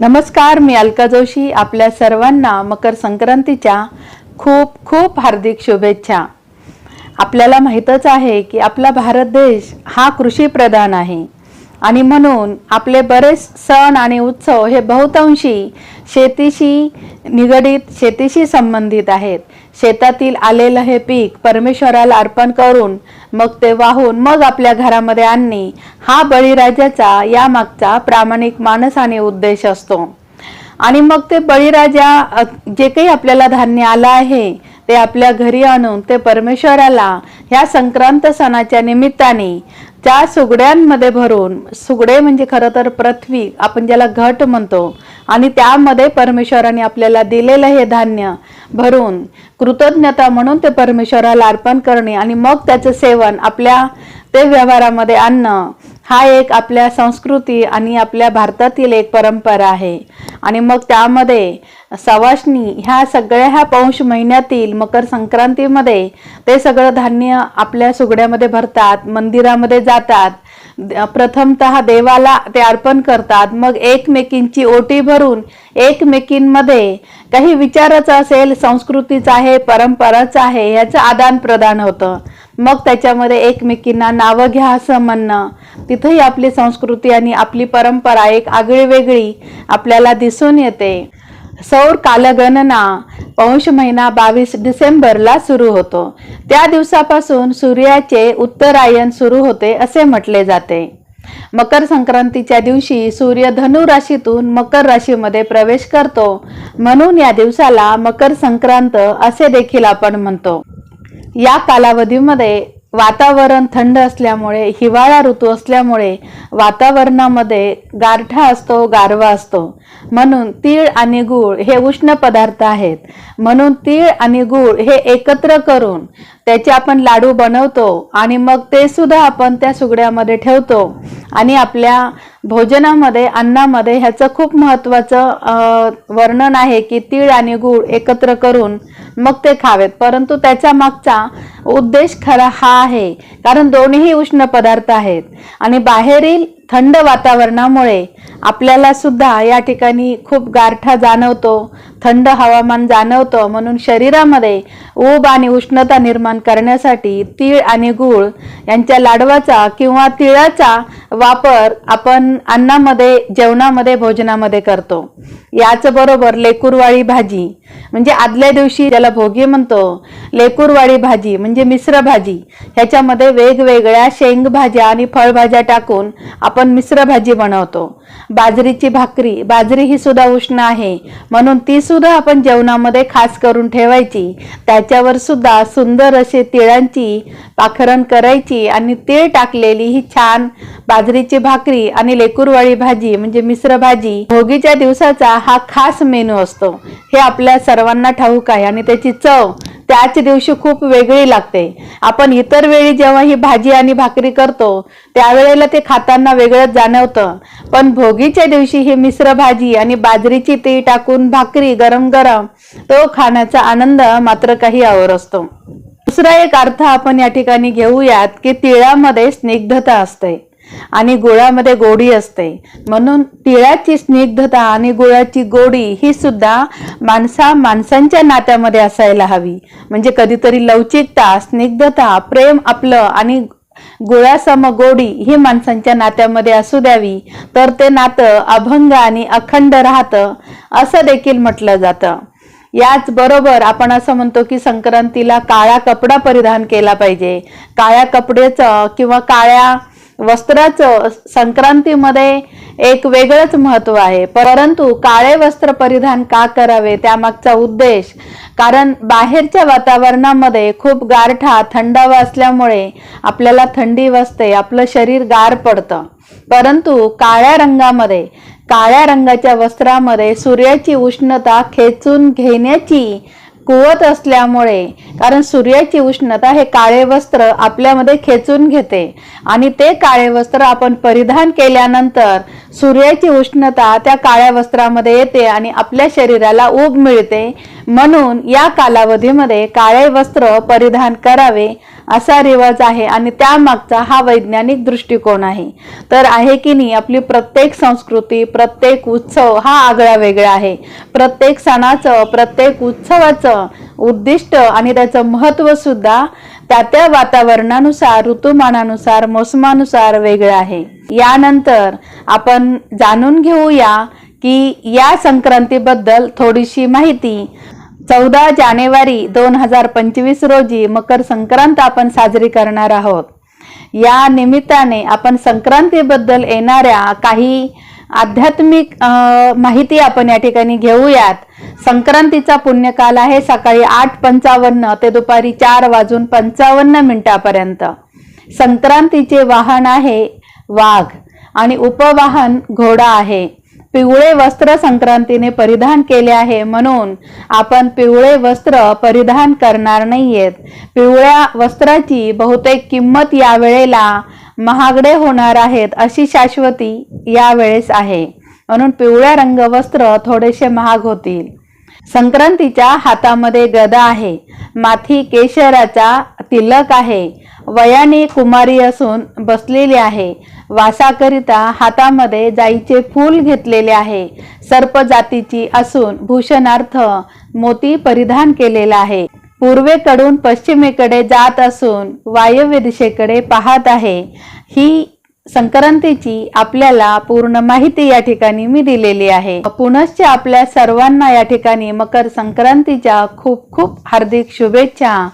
नमस्कार मी अलका जोशी. आपल्या सर्वांना मकर संक्रांतीच्या खूप खूप हार्दिक शुभेच्छा. आपल्याला माहीतच आहे की आपला भारत देश हा कृषीप्रधान आहे. आणि म्हणून आपले बरेच सण आणि उत्सव हे बहुतांशी शेतीशी निगडीत शेतीशी संबंधित आहेत. शेतातील आलेलं हे पीक परमेश्वराला अर्पण करून मग ते वाहून मग आपल्या घरामध्ये आणणे हा बळीराजाचा यामागचा प्रामाणिक मानस आणि उद्देश असतो. आणि मग ते बळीराजा जे काही आपल्याला धान्य आलं आहे ते आपल्या घरी आणून ते परमेश्वराला ह्या संक्रांत सणाच्या निमित्ताने त्या सुगड्यांमध्ये भरून सुगडे म्हणजे खरं तर पृथ्वी आपण ज्याला घट म्हणतो आणि त्यामध्ये परमेश्वराने आपल्याला दिलेलं हे धान्य भरून कृतज्ञता म्हणून ते परमेश्वराला अर्पण करणे आणि मग त्याचं सेवन आपल्या ते व्यवहारामध्ये आणणं हा एक आपल्या संस्कृती आणि आपल्या भारतातील एक परंपरा आहे. आणि मग त्यामध्ये सवाष्णी ह्या सगळ्या ह्या पौष महिन्यातील मकर संक्रांतीमध्ये ते सगळं धान्य आपल्या सुगड्यामध्ये भरतात मंदिरामध्ये जातात. प्रथमत प्रथमतः देवाला ते अर्पण करतात. मग एकमेकींची ओटी भरून एकमेकींमध्ये काही विचाराचं असेल संस्कृतीचं आहे परंपराचं आहे ह्याचं आदान प्रदान होतं. मग त्याच्यामध्ये एकमेकींना नावं घ्या असं म्हणणं. तिथंही आपली संस्कृती आणि आपली परंपरा एक आगळी वेगळी आपल्याला दिसून येते. सौर कालगणना पौष महिना बावीस डिसेंबरला सुरू होतो. त्या दिवसापासून सूर्याचे उत्तरायण सुरू होते असे म्हटले जाते. मकर संक्रांतीच्या दिवशी सूर्य धनु राशीतून मकर राशीमध्ये प्रवेश करतो. म्हणून या दिवसाला मकर संक्रांत असे देखील आपण म्हणतो. या कालावधीमध्ये वातावरण थंड असल्यामुळे हिवाळा ऋतू असल्यामुळे वातावरणामध्ये गारठा असतो गारवा असतो. म्हणून तीळ आणि गूळ हे उष्ण पदार्थ आहेत. म्हणून तीळ आणि गूळ हे एकत्र करून त्याचे आपण लाडू बनवतो आणि मग ते सुद्धा आपण त्या सुगड्यामध्ये ठेवतो. आणि आपल्या भोजनामध्ये अन्नामध्ये ह्याचं खूप महत्त्वाचं वर्णन आहे की तीळ आणि गूळ एकत्र करून मग ते खावेत. परंतु त्याच्या मागचा उद्देश खरा हा आहे. कारण दोन्ही उष्ण पदार्थ आहेत. आणि बाहेरील थंड वातावरणामुळे आपल्याला सुद्धा या ठिकाणी खूप गारठा जाणवतो थंड हवामान जाणवतं. म्हणून शरीरामध्ये ऊब आणि उष्णता निर्माण करण्यासाठी तीळ आणि गूळ यांच्या लाडवाचा किंवा तिळाचा वापर आपण अन्नामध्ये जेवणामध्ये भोजनामध्ये करतो. याच बरोबर लेकुरवाळी भाजी म्हणजे आदल्या दिवशी ज्याला भोगी म्हणतो लेकुरवाळी भाजी म्हणजे मिश्र भाजी ह्याच्यामध्ये वेगवेगळ्या शेंग भाज्या आणि फळभाज्या टाकून आपण मिश्र भाजी बनवतो. बाजरीची भाकरी बाजरी ही सुद्धा उष्ण आहे. म्हणून ती सुद्धा आपण जेवणामध्ये खास करून ठेवायची. त्याच्यावर सुद्धा सुंदर असे तिळांची पाखरण करायची आणि तीळ टाकलेली ही छान बाजरीची भाकरी आणि लेकुरवाळी भाजी म्हणजे मिश्र भाजी भोगीच्या दिवसाचा हा खास मेनू असतो. हे आपल्या सर्वांना ठाऊक आहे आणि त्याची चव त्याच दिवशी खूप वेगळी लागते. आपण इतर वेळी जेव्हा ही भाजी आणि भाकरी करतो त्यावेळेला ते खाताना वेगळंच जाणवतं. पण भोगीच्या दिवशी ही मिश्र भाजी आणि बाजरीची ती टाकून भाकरी गरम गरम तो खाण्याचा आनंद मात्र काही आवर असतो. दुसरा एक अर्थ आपण या ठिकाणी घेऊयात की तिळामध्ये स्निग्धता असते. आणि गुळामध्ये गोडी असते. म्हणून तिळाची स्निग्धता आणि गुळाची गोडी ही सुद्धा माणसा माणसांच्या नात्यामध्ये असायला हवी. म्हणजे कधीतरी लवचिकता स्निग्धता प्रेम आपलं आणि गुळासम गोडी ही माणसांच्या नात्यामध्ये असू द्यावी. तर ते नातं अभंग आणि अखंड राहतं असं देखील म्हटलं जातं. याच बरोबर आपण असं म्हणतो की संक्रांतीला काळा कपडा परिधान केला पाहिजे. काळ्या कपड्याचं किंवा काळ्या वस्त्राचं संक्रांतीमध्ये एक वेगळंच महत्त्व आहे. परंतु काळे वस्त्र परिधान का करावे? त्यामागचा उद्देश कारण बाहेरच्या वातावरणामध्ये खूप गारठा थंडावा असल्यामुळे आपल्याला थंडी वाजते आपलं शरीर गार पडतं. परंतु काळ्या रंगामध्ये काळ्या रंगाच्या वस्त्रामध्ये सूर्याची उष्णता खेचून घेण्याची कुवत असल्यामुळे कारण सूर्याची उष्णता हे काळे वस्त्र आपल्यामध्ये खेचून घेते. आणि ते काळे वस्त्र आपण परिधान केल्यानंतर सूर्याची उष्णता त्या काळ्या वस्त्रामध्ये येते आणि आपल्या शरीराला ऊब मिळते. म्हणून या कालावधीमध्ये काळे वस्त्र परिधान करावे. असा रिवाज आहे आणि त्यामागचा हा वैज्ञानिक दृष्टिकोन आहे. तर आहे की नाही आपली प्रत्येक संस्कृती प्रत्येक उत्सव हा आगळा वेगळा आहे. प्रत्येक सणाचं प्रत्येक उत्सवाचं उद्दिष्ट आणि त्याचं महत्त्व सुद्धा त्या त्या वातावरणानुसार ऋतुमानानुसार मोसमानुसार वेगळं आहे. यानंतर आपण जाणून घेऊया की या संक्रांतीबद्दल थोडीशी माहिती चौदा जानेवारी दोन हजार पंचवीस रोजी मकर संक्रांत आपण साजरी करणार आहोत. या निमित्ताने आपण संक्रांतीबद्दल येणाऱ्या काही आध्यात्मिक माहिती आपण या ठिकाणी घेऊयात. संक्रांतीचा पुण्यकाल आहे सकाळी आठ पंचावन्न ते दुपारी चार वाजून पंचावन्न मिनिटापर्यंत. संक्रांतीचे वाहन आहे वाघ आणि उपवाहन घोडा आहे. पिवळे वस्त्र संक्रांतीने परिधान केले आहे म्हणून आपण पिवळे वस्त्र परिधान करणार नाहीयेत. पिवळ्या वस्त्राची बहुतेक किंमत या वेळेला महागडे होणार आहेत अशी शाश्वती यावेळेस आहे. म्हणून पिवळ्या रंग वस्त्र थोडेसे महाग होतील. संक्रांतीच्या हातामध्ये गदा आहे. माथी केशराचा तिलक आहे. वयाने कुमारी असून बसलेली आहे. वासाकरिता हातामध्ये जाईचे फूल घेतलेले आहे. सर्प जातीची असून भूषणार्थ मोती परिधान केलेला आहे. पूर्वेकडून पश्चिमेकडे जात असून वायव्य दिशेकडे पाहत आहे. ही संक्रांतीची आपल्याला पूर्ण माहिती या ठिकाणी मी दिलेली आहे. पुनश्च आपल्या सर्वांना या ठिकाणी मकर संक्रांतीच्या खूप खूप हार्दिक शुभेच्छा.